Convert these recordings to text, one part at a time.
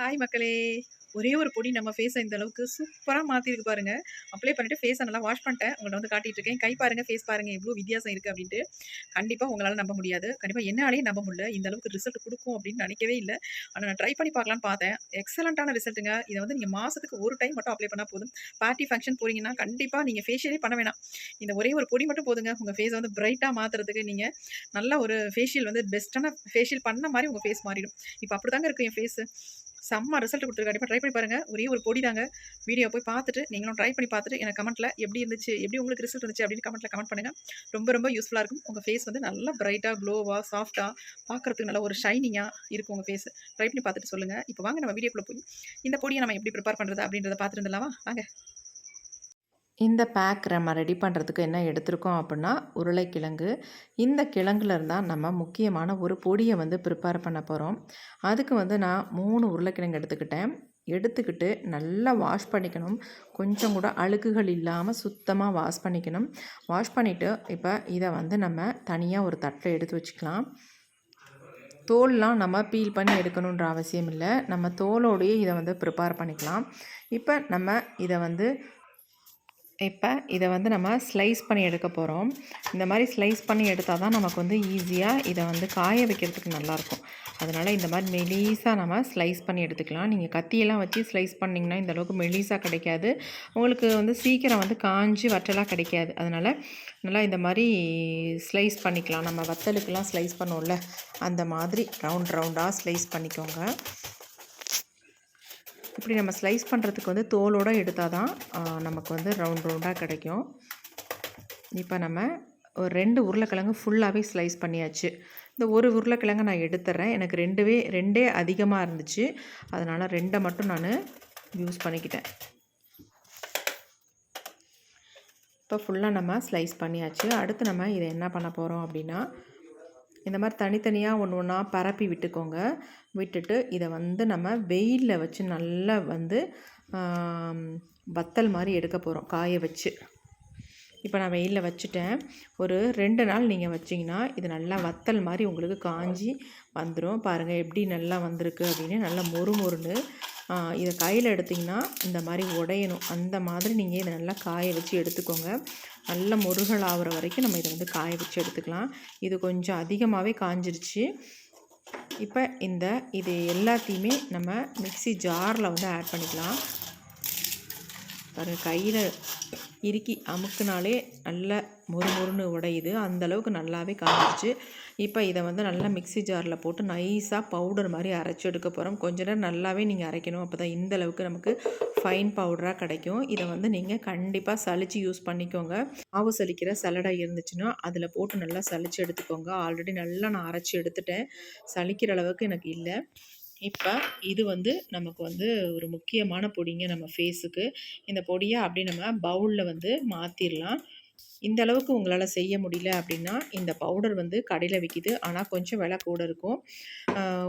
Hi மக்களே! ஒரே ஒரு பொடி நம்ம ஃபேஸை இந்த அளவுக்கு சூப்பராக மாற்றிருக்கு பாருங்க. அப்ளை பண்ணிவிட்டு ஃபேஸை நல்லா வாஷ் பண்ணிட்டேன். உங்கள்கிட்ட வந்து காட்டிகிட்டு இருக்கேன். கை பாருங்கள் ஃபேஸ் பாருங்கள் எவ்வளோ வித்தியாசம் இருக்குது அப்படின்ட்டு கண்டிப்பாக உங்களால் நம்ப முடியாது. கண்டிப்பாக என்னாலே நம்ப முடியல. இந்த அளவுக்கு ரிசல்ட் கொடுக்கும் அப்படின்னு நினைக்கவே இல்லை ஆனால் நான் ட்ரை பண்ணி பார்க்கலான்னு பார்த்தேன். எக்ஸலண்ட்டான ரிசல்ட்டுங்க. இதை வந்து நீங்கள் மாதத்துக்கு ஒரு டைம் மட்டும் அப்ளை பண்ணால் போதும். பார்ட்டி, ஃபங்க்ஷன் போகிறீங்கன்னா கண்டிப்பாக நீங்கள் ஃபேஷியலே பண்ண வேணாம். இந்த ஒரே ஒரு பொடி மட்டும் போதுங்க. உங்கள் ஃபேஸை வந்து பிரைட்டாக மாற்றுறதுக்கு நீங்கள் நல்ல ஒரு ஃபேஷியல் வந்து பெஸ்ட்டான ஃபேஷியல் பண்ண மாதிரி உங்கள் ஃபேஸ் மாறிடும். இப்போ அப்படி தாங்க இருக்கும் என் ஃபேஸு. செம்ம ரிசல்ட் குடுத்துருக்கு. ட்ரை பண்ணி பாருங்கள் ஒரே ஒரு பொடி தாங்க. வீடியோ போய் பார்த்துட்டு, நீங்களும் ட்ரை பண்ணி பார்த்துட்டு எனக்கு கமெண்ட்டில் எப்படி இருந்துச்சு? எப்படி உங்களுக்கு ரிசல்ட் இருந்துச்சு? அப்படின்னு கமெண்ட்டில் கமெண்ட் பண்ணுங்கள் ரொம்ப ரொம்ப யூஸ்ஃபுல்லாக இருக்கும். உங்கள் ஃபேஸ் வந்து நல்லா பிரைட்டாக க்ளோவாக சாஃப்ட்டாக பார்க்குறதுக்கு நல்ல ஒரு ஷைனிங்காக இருக்கும் உங்கள் ஃபேஸ். ட்ரை பண்ணி பார்த்துட்டு சொல்லுங்கள் இப்போ வாங்க நம்ம வீடியோக்குள்ளே போய் இந்த பொடியை நம்ம எப்படி ப்ரிப்பேர் பண்ணுறது அப்படின்றத பார்த்துட்டு வாங்க. இந்த பேக் நம்ம ரெடி பண்ணுறதுக்கு என்ன எடுத்திருக்கோம் அப்படின்னா உருளைக்கிழங்கு. இந்த கிழங்குல இருந்தா நம்ம முக்கியமான ஒரு பொடியை வந்து ப்ரிப்பேர் பண்ண போகிறோம் அதுக்கு வந்து நான் மூணு உருளைக்கிழங்கு எடுத்துக்கிட்டேன். எடுத்துக்கிட்டு நல்லா வாஷ் பண்ணிக்கணும். கொஞ்சம் கூட அழுக்குகள் இல்லாமல் சுத்தமாக வாஷ் பண்ணிக்கணும். வாஷ் பண்ணிவிட்டு இப்போ இதை வந்து நம்ம தனியாக ஒரு தட்டில் எடுத்து வச்சுக்கலாம். தோல்லாம் நம்ம பீல் பண்ணி எடுக்கணுன்ற அவசியம் இல்லை நம்ம தோலோடையே இதை வந்து ப்ரிப்பேர் பண்ணிக்கலாம். இப்போ நம்ம இதை வந்து இப்போ இதை வந்து நம்ம ஸ்லைஸ் பண்ணி எடுக்க போகிறோம் இந்த மாதிரி ஸ்லைஸ் பண்ணி எடுத்தால் தான் நமக்கு வந்து ஈஸியாக இதை வந்து காய வைக்கிறதுக்கு நல்லாயிருக்கும். அதனால இந்த மாதிரி மெலிசா நம்ம ஸ்லைஸ் பண்ணி எடுத்துக்கலாம். நீங்கள் கத்தியெல்லாம் வச்சு ஸ்லைஸ் பண்ணிங்கன்னா இந்த அளவுக்கு கிடைக்காது. உங்களுக்கு வந்து சீக்கிரம் வந்து காஞ்சு வற்றலாக கிடைக்காது. அதனால் நல்லா இந்த மாதிரி ஸ்லைஸ் பண்ணிக்கலாம். நம்ம வத்தலுக்கெல்லாம் ஸ்லைஸ் பண்ணுவோம்ல, அந்த மாதிரி ரவுண்ட் ரவுண்டாக ஸ்லைஸ் பண்ணிக்கோங்க. இப்படி நம்ம ஸ்லைஸ் பண்ணுறதுக்கு வந்து தோலோடு எடுத்தால் தான் நமக்கு வந்து ரவுண்ட் ரவுண்டாக கிடைக்கும். இப்போ நம்ம ஒரு ரெண்டு உருளைக்கிழங்கு ஃபுல்லாகவே ஸ்லைஸ் பண்ணியாச்சு. இந்த ஒரு உருளைக்கிழங்கு நான் எடுத்துட்றேன் எனக்கு ரெண்டுவே ரெண்டே அதிகமாக இருந்துச்சு. அதனால் ரெண்டை மட்டும் நான் யூஸ் பண்ணிக்கிட்டேன். இப்போ ஃபுல்லாக நம்ம ஸ்லைஸ் பண்ணியாச்சு. அடுத்து நம்ம இதை என்ன பண்ண போகிறோம் அப்படின்னா இந்த மாதிரி தனித்தனியாக ஒன்று ஒன்றா பரப்பி விட்டுக்கோங்க. விட்டுட்டு இதை வந்து நம்ம வெயிலில் வச்சு நல்லா வந்து வத்தல் மாதிரி எடுக்க போகிறோம் காய வச்சு. இப்போ நான் வெயிலில் வச்சுட்டேன். ஒரு ரெண்டு நாள் நீங்கள் வச்சீங்கன்னா, இது நல்லா வத்தல் மாதிரி உங்களுக்கு காஞ்சி வந்துடும் பாருங்கள் எப்படி நல்லா வந்திருக்கு அப்படின்னு நல்லா மொறு மொறுன்னு. இதை கையில் எடுத்திங்கன்னா எடுத்தீங்கன்னா, இந்த மாதிரி உடையணும். அந்த மாதிரி நீங்கள் இதை நல்லா காய வச்சு எடுத்துக்கோங்க. நல்ல முருகல் ஆகிற வரைக்கும் நம்ம இதை வந்து காய வச்சு எடுத்துக்கலாம். இது கொஞ்சம் அதிகமாகவே காஞ்சிருச்சு. இப்போ இந்த இது எல்லாத்தையுமே நம்ம மிக்ஸி ஜாரில் வந்து ஆட் பண்ணிக்கலாம். பாருங்கள் கையில் இறுக்கி அமுக்குனாலே நல்ல மொறு மொறுன்னு உடையுது. அந்தளவுக்கு நல்லாவே காஞ்சிருச்சு. இப்போ இதை வந்து நல்லா மிக்ஸி ஜாரில் போட்டு நைஸாக பவுடர் மாதிரி அரைச்சி எடுக்க போகிறோம் கொஞ்ச நேரம் நல்லாவே நீங்கள் அரைக்கணும். அப்பதான் இந்த அளவுக்கு நமக்கு ஃபைன் பவுடராக கிடைக்கும். இதை வந்து நீங்கள் கண்டிப்பாக சளிச்சு யூஸ் பண்ணிக்கோங்க. மாவு சலிக்கிற சலடாக இருந்துச்சுன்னா, அதில் போட்டு நல்லா சளிச்சு எடுத்துக்கோங்க. ஆல்ரெடி நல்லா நான் அரைச்சி எடுத்துட்டேன். சலிக்கிற அளவுக்கு எனக்கு இல்லை இப்போ இது வந்து நமக்கு வந்து ஒரு முக்கியமான பொடிங்க நம்ம ஃபேஸுக்கு. இந்த பொடியை அப்படி நம்ம பவுலில் வந்து மாற்றிடலாம் இந்த அளவுக்கு உங்களால் செய்ய முடியல அப்படின்னா இந்த பவுடர் வந்து கடையில் விற்கிது ஆனால் கொஞ்சம் விலை கூட இருக்கும்.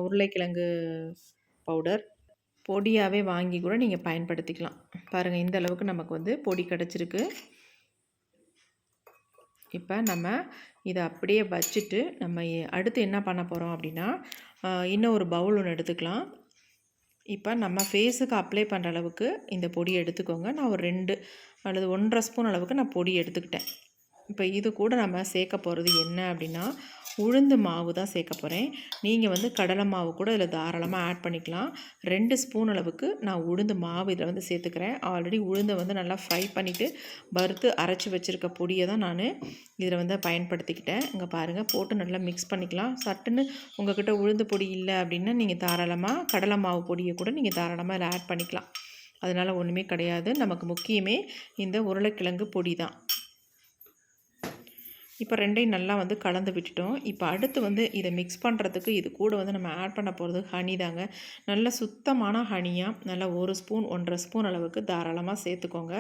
உருளைக்கிழங்கு பவுடர். பொடியாகவே வாங்கி கூட நீங்கள் பயன்படுத்திக்கலாம். பாருங்கள் இந்த அளவுக்கு நமக்கு வந்து பொடி கிடச்சிருக்கு இப்போ நம்ம இதை அப்படியே வச்சுட்டு, நம்ம அடுத்து என்ன பண்ண போகிறோம் அப்படின்னா இன்னும் ஒரு பவுல் ஒன்று எடுத்துக்கலாம். இப்போ நம்ம ஃபேஸுக்கு அப்ளை பண்ணுற அளவுக்கு இந்த பொடியை எடுத்துக்கோங்க. நான் ஒரு ரெண்டு அல்லது 1 1/2 ஸ்பூன் அளவுக்கு நான் பொடி எடுத்துக்கிட்டேன். இப்போ இது கூட நம்ம சேர்க்க போகிறது என்ன அப்படின்னா உளுந்து மாவு தான் சேர்க்க போகிறேன் நீங்கள் வந்து கடலை மாவு கூட இதில் தாராளமாக ஆட் பண்ணிக்கலாம். ரெண்டு ஸ்பூன் அளவுக்கு நான் உளுந்து மாவு இதில் வந்து சேர்த்துக்கிறேன். ஆல்ரெடி உளுந்தை வந்து நல்லா ஃப்ரை பண்ணிவிட்டு வறுத்து அரைச்சி வச்சுருக்க பொடியை தான் நான் இதில் வந்து பயன்படுத்திக்கிட்டேன். இங்கே பாருங்கள் போட்டு நல்லா மிக்ஸ் பண்ணிக்கலாம். சட்டுன்னு உங்ககிட்ட உளுந்து பொடி இல்லை அப்படின்னா நீங்கள் தாராளமாக கடலை மாவு பொடியை கூட நீங்கள் தாராளமாக இதில் ஆட் பண்ணிக்கலாம். அதனால் ஒன்றுமே கிடையாது. நமக்கு முக்கியமே இந்த உருளைக்கிழங்கு பொடி தான். இப்போ ரெண்டையும் நல்லா வந்து கலந்து விட்டுட்டோம். இப்போ அடுத்து வந்து இதை மிக்ஸ் பண்ணுறதுக்கு இது கூட வந்து நம்ம ஆட் பண்ண போகிறது ஹனி தாங்க. நல்ல சுத்தமான ஹனியாக நல்லா ஒரு ஸ்பூன் 1 1/2 ஸ்பூன் அளவுக்கு தாராளமாக சேர்த்துக்கோங்க.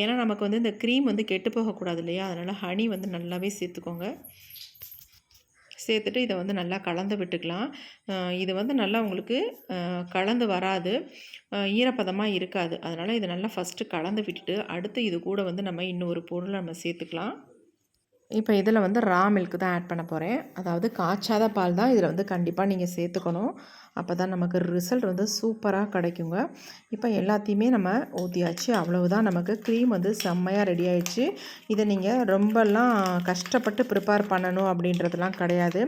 ஏன்னா நமக்கு வந்து இந்த க்ரீம் வந்து கெட்டு போகக்கூடாது இல்லையா? அதனால் ஹனி வந்து நல்லாவே சேர்த்துக்கோங்க. சேர்த்துட்டு இதை வந்து நல்லா கலந்து விட்டுக்கலாம். இது வந்து நல்லா உங்களுக்கு கலந்து வராது. ஈரப்பதமாக இருக்காது. அதனால் இதை நல்லா ஃபஸ்ட்டு கலந்து விட்டுட்டு, அடுத்து இது கூட வந்து நம்ம இன்னொரு பொருளை நம்ம சேர்த்துக்கலாம். இப்போ இதில் வந்து ரா மில்க் தான் ஆட் பண்ண போகிறேன் அதாவது காய்ச்சாத பால் தான் இதில் வந்து கண்டிப்பாக நீங்கள் சேர்த்துக்கணும். அப்போ தான் நமக்கு ரிசல்ட் வந்து சூப்பராக கிடைக்குங்க. இப்போ எல்லாத்தையுமே நம்ம ஊற்றியாச்சு அவ்வளவுதான். நமக்கு க்ரீம் வந்து செம்மையாக ரெடி ஆயிடுச்சு. இதை நீங்கள் ரொம்பலாம் கஷ்டப்பட்டு ப்ரிப்பேர் பண்ணணும் அப்படின்றதுலாம் கிடையாது.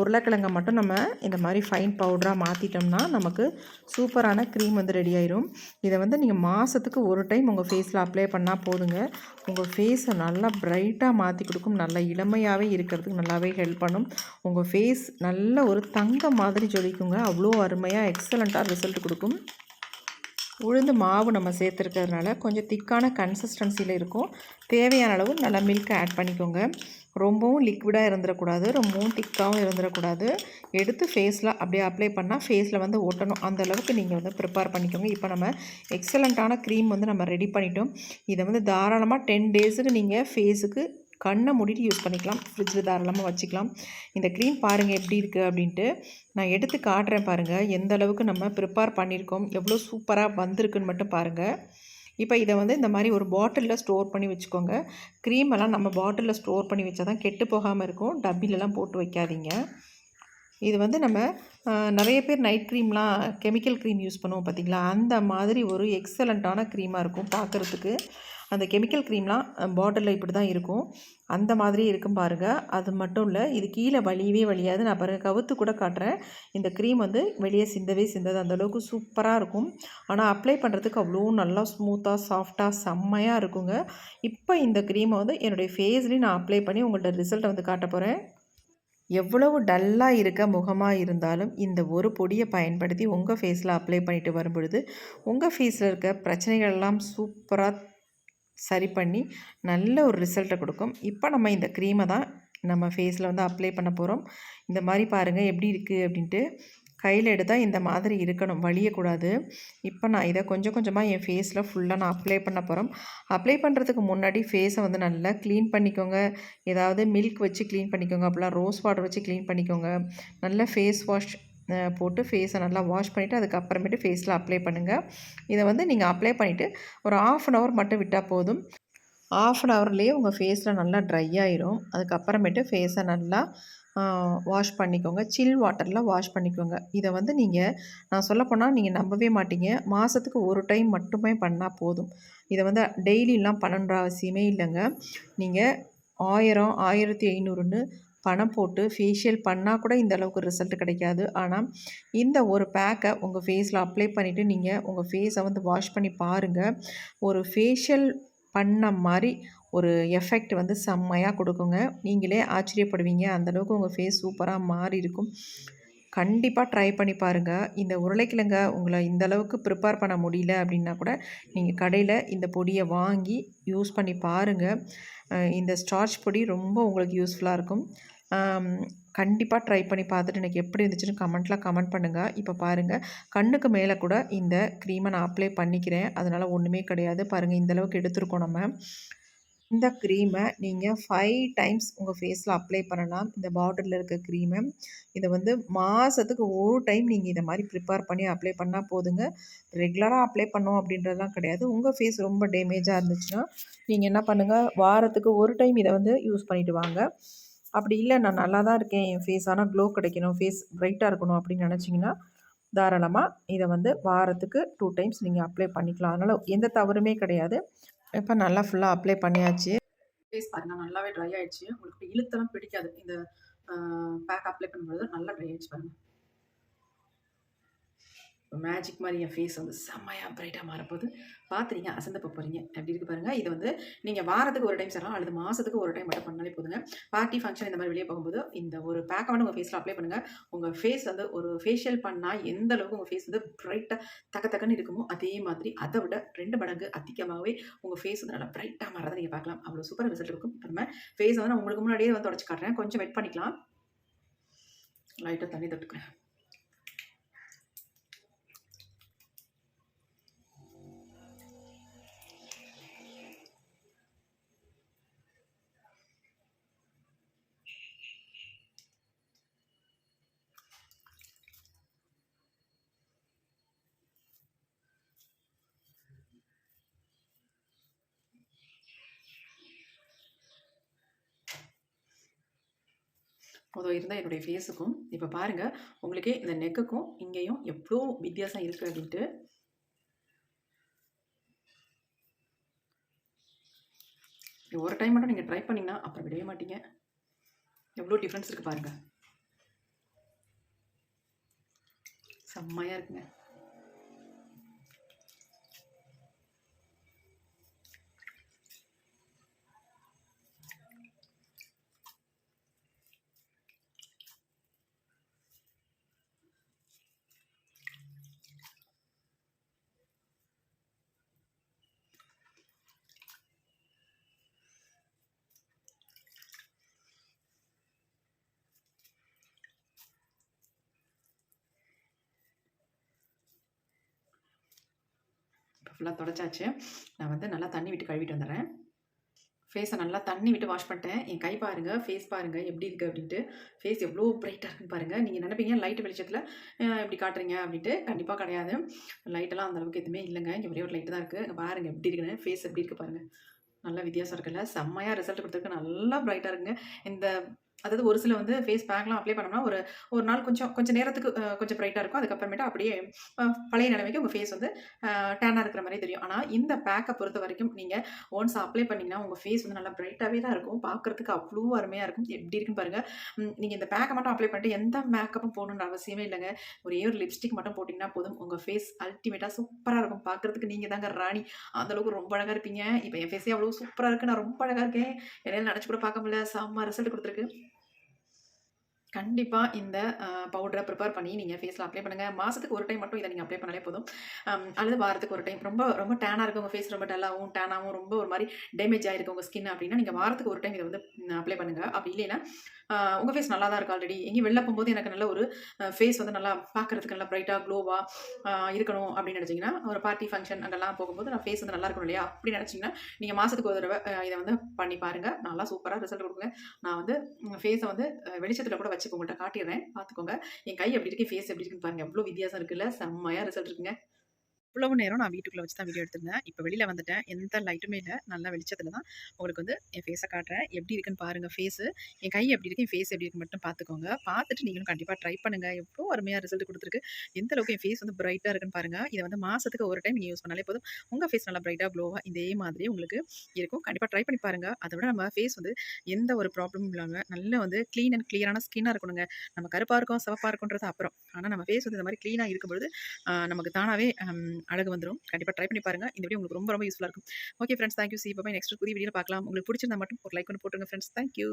உருளைக்கிழங்கை மட்டும் நம்ம இந்த மாதிரி ஃபைன் பவுடராக மாற்றிட்டோம்னா நமக்கு சூப்பரான க்ரீம் வந்து ரெடி ஆயிரும். இதை வந்து நீங்கள் மாதத்துக்கு ஒரு டைம் உங்கள் ஃபேஸில் அப்ளை பண்ணால் போதுங்க. உங்கள் ஃபேஸை நல்லா ப்ரைட்டாக மாற்றி கொடுக்கும். நல்ல இளமையாகவே இருக்கிறதுக்கு நல்லாவே ஹெல்ப் பண்ணும். உங்கள் ஃபேஸ் நல்ல ஒரு தங்க மாதிரி ஜொலிக்குங்க. அவ்வளோ அருமையாக எக்ஸலண்ட்டாக ரிசல்ட் கொடுக்கும். உளுந்து மாவு நம்ம சேர்த்துருக்கிறதுனால கொஞ்சம் திக்கான கன்சிஸ்டன்சியில் இருக்கும். தேவையான அளவு நல்லா மில்க் ஆட் பண்ணிக்கோங்க. ரொம்பவும் லிக்விடாக இருந்துடக்கூடாது ரொம்பவும் திக்காகவும் இருந்துடக்கூடாது எடுத்து ஃபேஸில் அப்படியே அப்ளை பண்ணால் ஃபேஸில் வந்து ஒட்டணும். அந்த அளவுக்கு நீங்கள் வந்து ப்ரிப்பேர் பண்ணிக்கோங்க. இப்போ நம்ம எக்ஸலண்ட்டான க்ரீம் வந்து நம்ம ரெடி பண்ணிட்டோம். இதை வந்து தாராளமாக டென் டேஸுக்கு நீங்கள் ஃபேஸுக்கு கண்ணை மூடிட்டு யூஸ் பண்ணிக்கலாம். ஃப்ரிட்ஜில் தாராளமாக வச்சுக்கலாம். இந்த க்ரீம் பாருங்கள் எப்படி இருக்குது அப்படின்ட்டு நான் எடுத்து காட்டுறேன் பாருங்கள் எந்த அளவுக்கு நம்ம ப்ரிப்பேர் பண்ணியிருக்கோம் எவ்வளோ சூப்பராக வந்திருக்குன்னு மட்டும் பாருங்கள் இப்போ இதை வந்து இந்த மாதிரி ஒரு பாட்டிலில் ஸ்டோர் பண்ணி வச்சுக்கோங்க. க்ரீம் எல்லாம் நம்ம பாட்டிலில் ஸ்டோர் பண்ணி வச்சா தான் கெட்டு போகாமல் இருக்கும். டப்பிலெலாம் போட்டு வைக்காதீங்க. இது வந்து நம்ம நிறைய பேர் நைட் க்ரீம்லாம் கெமிக்கல் க்ரீம் யூஸ் பண்ணுவோம் பார்த்தீங்களா அந்த மாதிரி ஒரு எக்ஸலண்ட்டான க்ரீமாக இருக்கும் பார்க்குறதுக்கு அந்த கெமிக்கல் க்ரீம்லாம் பாட்டிலில் இப்படி தான் இருக்கும். அந்த மாதிரி இருக்கும் பாருங்கள் அது மட்டும் இல்லை இது கீழே வழியவே வழியாது. நான் பாருங்கள் கவுத்து கூட காட்டுறேன். இந்த க்ரீம் வந்து வெளியே சிந்தவே சிந்தது. அந்தளவுக்கு சூப்பராக இருக்கும். ஆனால் அப்ளை பண்ணுறதுக்கு அவ்வளோ நல்லா ஸ்மூத்தாக சாஃப்டாக செம்மையாக இருக்குங்க. இப்போ இந்த க்ரீமை வந்து என்னுடைய ஃபேஸ்லேயும் நான் அப்ளை பண்ணி உங்கள்கிட்ட ரிசல்ட்டை வந்து காட்ட போகிறேன் எவ்வளவு டல்லாக இருக்க முகமாக இருந்தாலும் இந்த ஒரு பொடியை பயன்படுத்தி உங்கள் ஃபேஸில் அப்ளை பண்ணிட்டு வரும்பொழுது உங்கள் ஃபேஸில் இருக்க பிரச்சனைகள் எல்லாம் சூப்பராக சரி பண்ணி நல்ல ஒரு ரிசல்ட்டை கொடுக்கும். இப்போ நம்ம இந்த க்ரீமை தான் நம்ம ஃபேஸில் வந்து அப்ளை பண்ண போகிறோம் இந்த மாதிரி பாருங்கள் எப்படி இருக்குது அப்படின்ட்டு. கையில் எடுத்தால் இந்த மாதிரி இருக்கணும் வலியக்கூடாது இப்போ நான் இதை கொஞ்சம் கொஞ்சமாக என் ஃபேஸில் ஃபுல்லாக நான் அப்ளை பண்ண போகிறோம் அப்ளை பண்ணுறதுக்கு முன்னாடி ஃபேஸை வந்து நல்லா க்ளீன் பண்ணிக்கோங்க. ஏதாவது மில்க் வச்சு க்ளீன் பண்ணிக்கோங்க. அப்படிலாம் ரோஸ் வாட்டர் வச்சு க்ளீன் பண்ணிக்கோங்க. நல்லா ஃபேஸ் வாஷ் போட்டு ஃபேஸை நல்லா வாஷ் பண்ணிவிட்டு அதுக்கப்புறமேட்டு ஃபேஸில் அப்ளை பண்ணுங்கள் இதை வந்து நீங்கள் அப்ளை பண்ணிவிட்டு ஒரு ஆஃப் அன் ஹவர் மட்டும் விட்டால் போதும். ஆஃப் அன் ஹவர்லேயே உங்கள் ஃபேஸில் நல்லா ட்ரை ஆயிரும். அதுக்கப்புறமேட்டு ஃபேஸை நல்லா வாஷ் பண்ணிக்கோங்க. சில் வாட்டரில் வாஷ் பண்ணிக்கோங்க. இதை வந்து நீங்கள் நான் சொல்லப்போனால் நீங்கள் நம்பவே மாட்டீங்க. மாதத்துக்கு ஒரு டைம் மட்டுமே பண்ணால் போதும். இதை வந்து டெய்லிலாம் பண்ணணுன்ற அவசியமே இல்லைங்க. நீங்கள் ஆயிரம் ஆயிரத்தி ஐநூறுன்னு பணம் போட்டு ஃபேஷியல் பண்ணால் கூட இந்த அளவுக்கு ரிசல்ட் கிடைக்காது. ஆனால் இந்த ஒரு பேக்கை உங்கள் ஃபேஸில் அப்ளை பண்ணிவிட்டு நீங்கள் உங்கள் ஃபேஸை வந்து வாஷ் பண்ணி பாருங்கள் ஒரு ஃபேஷியல் பண்ண மாதிரி ஒரு எஃபெக்ட் வந்து செம்மையாக கொடுக்குங்க. நீங்களே ஆச்சரியப்படுவீங்க. அந்தளவுக்கு உங்கள் ஃபேஸ் சூப்பராக மாறி இருக்கும். கண்டிப்பாக ட்ரை பண்ணி பாருங்கள் இந்த உருளைக்கிழங்க உங்களை இந்த அளவுக்கு ப்ரிப்பேர் பண்ண முடியல அப்படின்னா கூட நீங்கள் கடையில் இந்த பொடியை வாங்கி யூஸ் பண்ணி பாருங்கள் இந்த ஸ்டார்ச் பொடி ரொம்ப உங்களுக்கு யூஸ்ஃபுல்லாக இருக்கும். கண்டிப்பாக ட்ரை பண்ணி பார்த்துட்டு எனக்கு எப்படி இருந்துச்சுன்னு கமெண்ட்டில் கமெண்ட் பண்ணுங்கள் இப்போ பாருங்கள் கண்ணுக்கு மேலே கூட இந்த க்ரீமை நான் அப்ளை பண்ணிக்கிறேன். அதனால் ஒன்றுமே கிடையாது. பாருங்கள் இந்த அளவுக்கு நம்ம. இந்த க்ரீமை நீங்கள் ஃபைவ் டைம்ஸ் உங்கள் ஃபேஸில் அப்ளை பண்ணலாம். இந்த பார்டரில் இருக்க க்ரீமை இதை வந்து மாதத்துக்கு ஒரு டைம் நீங்கள் இதை மாதிரி ப்ரிப்பேர் பண்ணி அப்ளை பண்ணால் போதுங்க. ரெகுலராக அப்ளை பண்ணோம் அப்படின்றதுலாம் கிடையாது. உங்கள் ஃபேஸ் ரொம்ப டேமேஜாக இருந்துச்சுன்னா நீங்கள் என்ன பண்ணுங்கள் வாரத்துக்கு ஒரு டைம் இதை வந்து யூஸ் பண்ணிவிட்டு வாங்க. அப்படி இல்லை நான் நல்லா தான் இருக்கேன். என் ஃபேஸ் ஆனால் க்ளோ கிடைக்கணும். ஃபேஸ் ப்ரைட்டாக இருக்கணும் அப்படின்னு நினச்சிங்கன்னா தாராளமாக இதை வந்து வாரத்துக்கு டூ டைம்ஸ் நீங்கள் அப்ளை பண்ணிக்கலாம். அதனால் எந்த தவறுமே கிடையாது. இப்போ நல்லா ஃபுல்லாக அப்ளை பண்ணியாச்சு. ஃபேஸ் பாருங்கள் நல்லாவே ட்ரை ஆயிடுச்சு. உங்களுக்கு இழுத்தெல்லாம் பிடிக்காது. இந்த பேக் அப்ளை பண்ணும்போது நல்லா ட்ரை ஆயிடுச்சு பாருங்கள் மேஜிக் மாதிரி என் ஃபேஸ் வந்து செம்மையாக பிரைட்டாக மாறப்போகுது. பார்த்துறீங்க அசந்த போக போகிறீங்க அப்படி இருக்கு பாருங்கள் இது வந்து நீங்கள் வாரத்துக்கு ஒரு டைம் சொல்லலாம் அல்லது மாதத்துக்கு ஒரு டைம் மட்டும் பண்ணாலே போதுங்க. பார்ட்டி ஃபங்க்ஷன் இந்த மாதிரி வெளியே போகும்போது இந்த ஒரு பேக்கை வந்து உங்கள் ஃபேஸில் அப்ளை பண்ணுங்கள் உங்கள் ஃபேஸ் வந்து ஒரு ஃபேஷியல் பண்ணால் எந்த அளவுக்கு உங்கள் ஃபேஸ் வந்து பிரைட்டாக தக்க தக்கன்னு இருக்குமோ அதே மாதிரி அதை விட ரெண்டு மடங்கு அதிகமாகவே உங்கள் ஃபேஸ் வந்து நல்லா பிரைட்டாக மாறதை நீங்கள் பார்க்கலாம். அவ்வளோ சூப்பர் ரிசல்ட் இருக்கும். இப்போ நம்ம ஃபேஸ் வந்து நான் உங்களுக்கு முன்னாடியே வந்து உடச்சு காட்டுறேன். கொஞ்சம் வெயிட் பண்ணிக்கலாம். லைட்டாக தண்ணி தொட்டுக்கிறேன். அதோ இருந்தால் என்னுடைய ஃபேஸுக்கும் இப்போ பாருங்கள் உங்களுக்கே இந்த நெக்குக்கும் இங்கேயும் எவ்வளோ வித்தியாசம் இருக்குது அப்படின்ட்டு. ஒரு டைம் மட்டும் நீங்கள் ட்ரை பண்ணிங்கன்னா அப்புறம் விடவே மாட்டீங்க. எவ்வளோ டிஃப்ரென்ஸ் இருக்குது பாருங்கள் செம்மையாக இருக்குங்க. ஃபுல்லாக தொடச்சாச்சு. நான் வந்து நல்லா தண்ணி விட்டு கழுவிட்டு வந்துடுறேன். ஃபேஸை நல்லா தண்ணி விட்டு வாஷ் பண்ணிட்டேன். என் கை பாருங்கள் ஃபேஸ் பாருங்கள் எப்படி இருக்குது அப்படின்ட்டு. ஃபேஸ் எவ்வளோ ப்ரைட்டாக இருக்குன்னு பாருங்கள் நீங்கள் நினைப்பீங்க லைட் வெளிச்சத்தில் இப்படி காட்டுறீங்க அப்படின்ட்டு. கண்டிப்பாக கிடையாது. லைட்டெல்லாம் அந்த அளவுக்கு எதுவுமே இல்லைங்க. இங்கே ஒரே ஒரு லைட்டு தான் இருக்குது இங்கே பாருங்கள் எப்படி இருக்குன்னு. ஃபேஸ் எப்படி இருக்குது பாருங்கள் நல்ல வித்தியாசம் இருக்குல்ல. செம்மையாக ரிசல்ட் கொடுத்துருக்கு. நல்லா ப்ரைட்டாக இருக்குங்க. இந்த அதாவது ஒரு சில வந்து ஃபேஸ் பேக்லாம் அப்ளை பண்ணோம்னா ஒரு ஒரு நாள் கொஞ்சம் கொஞ்சம் நேரத்துக்கு கொஞ்சம் ப்ரைட்டாக இருக்கும். அதுக்கப்புறமேட்டு அப்படியே பழைய நிலைமைக்கு உங்கள் ஃபேஸ் வந்து டேனாக இருக்கிற மாதிரி தெரியும். ஆனால் இந்த பேக்கை பொறுத்த வரைக்கும் நீங்கள் ஒன்ஸ் அப்ளை பண்ணிங்கன்னா உங்கள் ஃபேஸ் வந்து நல்லா ப்ரைட்டாகவே தான் இருக்கும். பார்க்குறதுக்கு அவ்வளோ அருமையாக இருக்கும். எப்படி இருக்குன்னு பாருங்கள் நீங்கள் இந்த பேக்கை மட்டும் அப்ளை பண்ணிட்டு எந்த மேக்கப்பும் போகணுன்ற அவசியமே இல்லைங்க. ஒரே ஒரு லிப்ஸ்டிக் மட்டும் போட்டிங்கன்னா போதும். உங்கள் ஃபேஸ் அல்டிமேட்டாக சூப்பராக இருக்கும். பார்க்குறதுக்கு நீங்கள் தாங்க ராணி. அந்த அளவுக்கு ரொம்ப அழகாக இருப்பீங்க. இப்போ என் ஃபேஸே அவ்வளோ சூப்பராக இருக்குது நான் ரொம்ப அழகாக இருக்கேன். என்னால் நினச்சி கூட பார்க்க முடியல. செம்ம ரிசல்ட் கொடுத்துருக்கு. கண்டிப்பாக இந்த பவுடரை ப்ரிப்பேர் பண்ணி நீங்கள் ஃபேஸில் அப்ளை பண்ணுங்கள் மாதத்துக்கு ஒரு டைம் மட்டும் இதை நீங்கள் அப்ளை பண்ணாலே போதும். அல்லது வாரத்துக்கு ஒரு டைம் ரொம்ப ரொம்ப டேனாக இருக்கும் உங்கள் ஃபேஸ் ரொம்ப டல்லாகவும் டேனாகவும் ரொம்ப ஒரு மாதிரி டேமேஜ் ஆகிருக்கு உங்கள் ஸ்கின் அப்படின்னா நீங்கள் வாரத்துக்கு ஒரு டைம் இதை வந்து அப்ளை பண்ணுங்கள் அப்படி இல்லைன்னா உங்கள் ஃபேஸ் நல்லா தான் இருக்குது ஆல்ரெடி எங்கேயும் வெளில போகும்போது எனக்கு நல்ல ஒரு ஃபேஸ் வந்து நல்லா பார்க்குறதுக்கு நல்லா ப்ரைட்டாக க்ளோவாக இருக்கணும் அப்படின்னு நினச்சிங்கன்னா ஒரு பார்ட்டி ஃபங்க்ஷன் அங்கெல்லாம் போகும்போது நான் ஃபேஸ் வந்து நல்லா இருக்கணும் இல்லையா? அப்படி நினச்சிங்கன்னா நீங்கள் மாதத்துக்கு ஒரு தடவை இதை வந்து பண்ணி பாருங்கள் நல்லா சூப்பராக ரிசல்ட் கொடுக்குங்க நான் வந்து ஃபேஸை வந்து வெளிச்சத்தில் கூட வச்சு உங்கள்கிட்ட காட்டிடுறேன். பார்த்துக்கோங்க. என் கை எப்படி இருக்கு? ஃபேஸ் எப்படி இருக்குன்னு பாருங்கள் எவ்வளோ வித்தியாசம் இருக்குல்ல? செம்மையாக ரிசல்ட் இருக்குங்க. இவ்வளவு நேரம் நான் வீட்டுக்குள்ளே வச்சு தான் வீடியோ எடுத்திருந்தேன். இப்போ வெளியில் வந்துட்டேன். எந்த லைட்டுமே இல்லை. நல்ல வெளிச்சத்தில் தான் உங்களுக்கு வந்து என் ஃபேஸை காட்டுறேன். எப்படி இருக்குன்னு பாருங்கள் ஃபேஸு என் கை எப்படி இருக்கு? என் ஃபேஸ் எப்படி இருக்கு மட்டும் பார்த்துக்கோங்க. பார்த்துட்டு நீங்களும் கண்டிப்பாக ட்ரை பண்ணுங்கள் எவ்வளோ அருமையாக ரிசல்ட் கொடுத்துருக்கு. எந்த அளவுக்கு என் ஃபேஸ் வந்து பிரைட்டாக இருக்குன்னு பாருங்கள் இதை வந்து மாதத்துக்கு ஒரு டைம் நீங்கள் யூஸ் பண்ணாலே போதும். உங்கள் ஃபேஸ் நல்லா பிரைட்டாக க்ளோவாக இதே மாதிரி உங்களுக்கு இருக்கும். கண்டிப்பாக ட்ரை பண்ணி பாருங்கள் அதை விட நம்ம ஃபேஸ் வந்து எந்த ஒரு ப்ராப்ளமும் இல்லாமல் நல்ல வந்து க்ளீன் அண்ட் கிளியரான ஸ்கின்னாக இருக்கணுங்க. நம்ம கருப்பாக இருக்கும் சிவப்பாக இருக்கும்ன்றது அப்புறம். ஆனால் நம்ம ஃபேஸ் வந்து இந்த மாதிரி க்ளீனாக இருக்கும்பொழுது நமக்கு தானாகவே அழகு வந்துடும் கண்டிப்பாக ட்ரை பண்ணி பாருங்கள் இந்த வீடியோ உங்களுக்கு ரொம்ப ரொம்ப யூஸ்ஃபுல்லாக இருக்கும். Okay friends thank you see bye next புதிய வீடியோ பார்க்கலாம். உங்களுக்கு பிடிச்சிருந்தா மட்டும் ஒரு லைக் ஒன்று போட்டுருங்க ஃப்ரெண்ட்ஸ் தேங்க்யூ